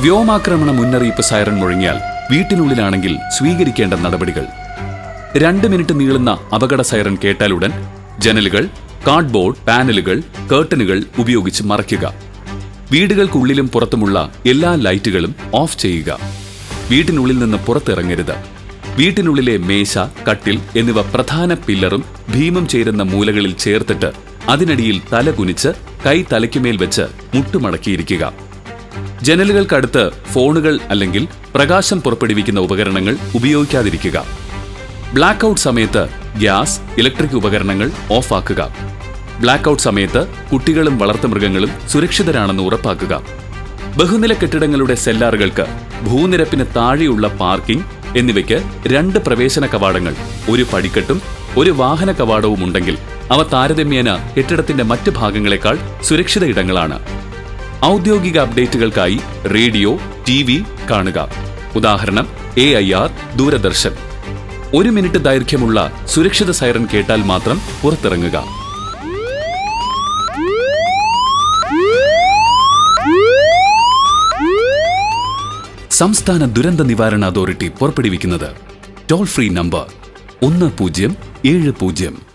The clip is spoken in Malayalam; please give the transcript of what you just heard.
വ്യോമാക്രമണ മുന്നറിയിപ്പ് സൈറൺ മുഴങ്ങിയാൽ വീട്ടിനുള്ളിലാണെങ്കിൽ സ്വീകരിക്കേണ്ട നടപടികൾ. രണ്ട് മിനിറ്റ് നീളുന്ന അപകട സൈറൺ കേട്ടാലുടൻ ജനലുകൾ കാർഡ്ബോർഡ് പാനലുകൾ കേർട്ടനുകൾ ഉപയോഗിച്ച് മറയ്ക്കുക. വീടുകൾക്കുള്ളിലും പുറത്തുമുള്ള എല്ലാ ലൈറ്റുകളും ഓഫ് ചെയ്യുക. വീട്ടിനുള്ളിൽ നിന്ന് പുറത്തിറങ്ങരുത്. വീട്ടിനുള്ളിലെ മേശ കട്ടിൽ എന്നിവ പ്രധാന പില്ലറും ഭീമം ചേരുന്ന മൂലകളിൽ ചേർത്തിട്ട് അതിനടിയിൽ തല കുനിച്ച് കൈ തലയ്ക്കുമേൽ വെച്ച് മുട്ടുമടക്കിയിരിക്കുക. ജനലുകൾക്കടുത്ത് ഫോണുകൾ അല്ലെങ്കിൽ പ്രകാശം പുറപ്പെടുവിക്കുന്ന ഉപകരണങ്ങൾ ഉപയോഗിക്കാതിരിക്കുക. ബ്ലാക്ക് ഔട്ട് സമയത്ത് ഗ്യാസ് ഇലക്ട്രിക് ഉപകരണങ്ങൾ ഓഫാക്കുക. ബ്ലാക്ക് ഔട്ട് സമയത്ത് കുട്ടികളും വളർത്തുമൃഗങ്ങളും സുരക്ഷിതരാണെന്ന് ഉറപ്പാക്കുക. ബഹുനില കെട്ടിടങ്ങളുടെ സെല്ലാറുകൾക്ക് ഭൂനിരപ്പിന് താഴെയുള്ള പാർക്കിംഗ് എന്നിവയ്ക്ക് രണ്ട് പ്രവേശന കവാടങ്ങൾ ഒരു പടിക്കെട്ടും ഒരു വാഹന കവാടവും ഉണ്ടെങ്കിൽ അവ താരതമ്യേന കെട്ടിടത്തിന്റെ മറ്റ് ഭാഗങ്ങളെക്കാൾ സുരക്ഷിത ഇടങ്ങളാണ്. ഔദ്യോഗിക അപ്ഡേറ്റുകൾക്കായി റേഡിയോ ടി വി കാണുക. ഉദാഹരണം എ ഐ ആർ ദൂരദർശൻ. ഒരു മിനിറ്റ് ദൈർഘ്യമുള്ള സുരക്ഷിത സൈറൺ കേട്ടാൽ മാത്രം പുറത്തിറങ്ങുക. സംസ്ഥാന ദുരന്ത നിവാരണ അതോറിറ്റി പുറപ്പെടുവിക്കുന്നത്. ടോൾ ഫ്രീ നമ്പർ ഒന്ന് പൂജ്യം ഏഴ് പൂജ്യം.